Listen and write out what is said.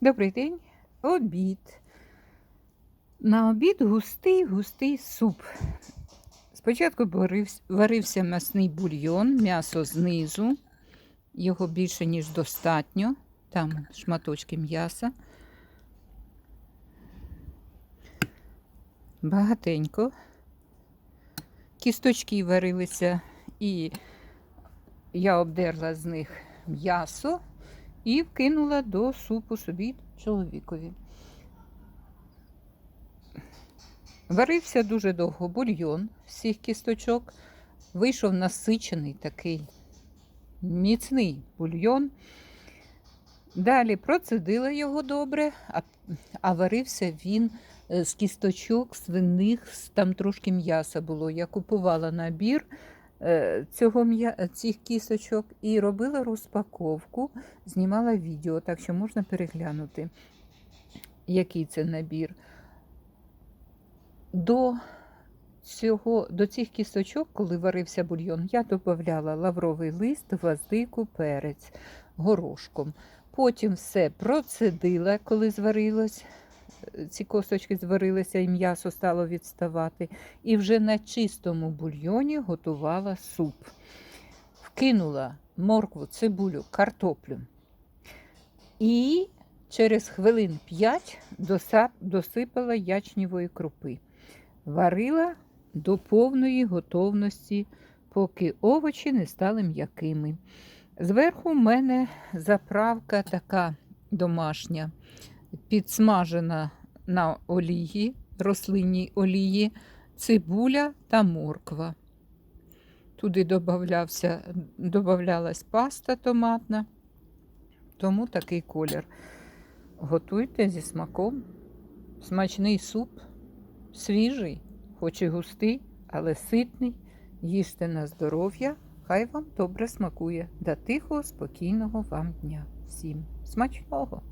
Добрий день, обід. На обід густий густий суп. Спочатку варився м'ясний бульйон, м'ясо знизу. Його більше, ніж достатньо. Там шматочки м'яса. Багатенько. Кісточки варилися, і я обдерла з них м'ясо і вкинула до супу собі чоловікові. Варився дуже довго бульйон цих кісточок. Вийшов насичений такий міцний бульйон. Далі процедила його добре, а, а варився він е, з кісточок свиних, там трошки м'яса було. Я купувала набір цього цих кісточок і робила розпаковку, знімала відео, так що можна переглянути, який це набір. До, цього, до цих кісточок, коли варився бульйон, я додавала лавровий лист, гвоздику, перець горошком. Потім все процедила, коли зварилось. Ці косточки зварилися і м'ясо стало відставати. І вже на чистому бульйоні готувала суп. Вкинула моркву, цибулю, картоплю. І через хвилин 5 досипала ячнівої крупи. Варила до повної готовності, поки овочі не стали м'якими. Зверху в мене заправка така домашня, підсмажена на олії, рослинній олії, цибуля та морква. Туди додавалась паста томатна, тому такий колір. Готуйте зі смаком. Смачний суп, свіжий, хоч і густий, але ситний. Їжте на здоров'я, хай вам добре смакує. До тихого, спокійного вам дня. Всім смачного!